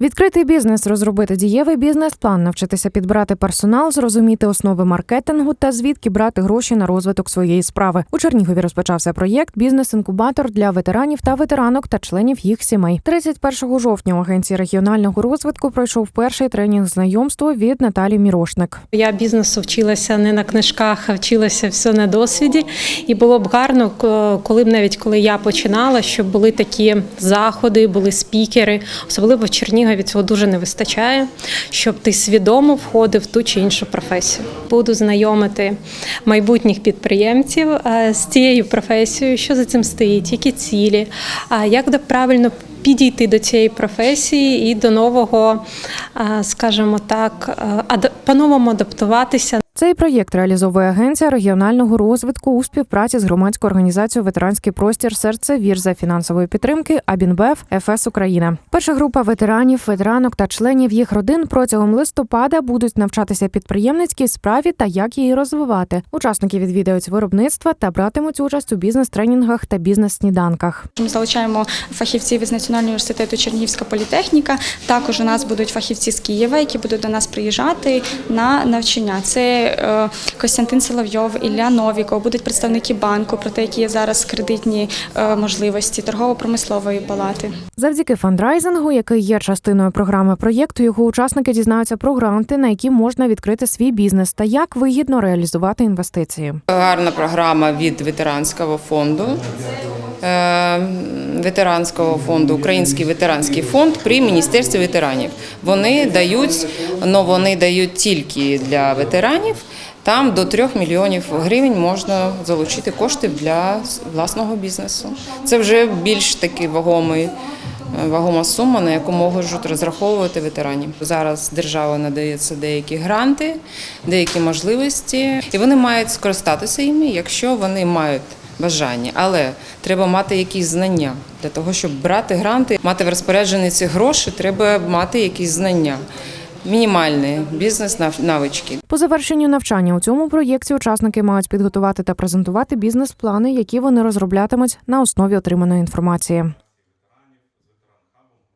Відкритий бізнес, розробити дієвий бізнес-план, навчитися підбирати персонал, зрозуміти основи маркетингу та звідки брати гроші на розвиток своєї справи. У Чернігові розпочався проєкт Бізнес-інкубатор для ветеранів та ветеранок та членів їх сімей. 31 жовтня у агенції регіонального розвитку пройшов перший тренінг знайомства від Наталі Мірошник. Я бізнесу вчилася не на книжках, а вчилася все на досвіді. І було б гарно, коли б навіть коли я починала, щоб були такі заходи, були спікери. Особливо в Чернігові цього дуже не вистачає, щоб ти свідомо входив в ту чи іншу професію. Буду знайомити майбутніх підприємців е, з цією професією, що за цим стоїть, які цілі, як правильно підійти до цієї професії і до нового, е, скажімо так, е, по-новому адаптуватися. Цей проєкт реалізовує агенція регіонального розвитку у співпраці з громадською організацією Ветеранський простір серце вір за фінансової підтримки Абінбев ФС Україна. Перша група ветеранів, ветеранок та членів їх родин протягом листопада будуть навчатися підприємницькій справі та як її розвивати. Учасники відвідають виробництва та братимуть участь у бізнес-тренінгах та бізнес-сніданках. Ми залучаємо фахівців із Національного університету Чернігівська політехніка. Також у нас будуть фахівці з Києва, які будуть до нас приїжджати на навчання. Це е, Костянтин Соловйов, Ілля Новіков, будуть представники банку, про те, які є зараз кредитні е, можливості торгово-промислової палати. Завдяки фандрайзингу, який є частиною програми проєкту, його учасники дізнаються про гранти, на які можна відкрити свій бізнес та як вигідно реалізувати інвестиції. Гарна програма від ветеранського фонду. Е, Ветеранського фонду, Український ветеранський фонд при міністерстві ветеранів. Вони дають, но вони дають тільки для ветеранів. Там до 3 мільйонів гривень можна залучити коштів для власного бізнесу. Це вже більш такий вагомий. Вагома сума, на яку можуть розраховувати ветеранів. Зараз держава надається деякі гранти, деякі можливості, і вони мають скористатися іми, якщо вони мають бажання. Але треба мати якісь знання для того, щоб брати гранти, мати в розпорядженні ці гроші, треба мати якісь знання. Мінімальні бізнес-навички. По завершенню навчання у цьому проєкті учасники мають підготувати та презентувати бізнес-плани, які вони розроблятимуть на основі отриманої інформації.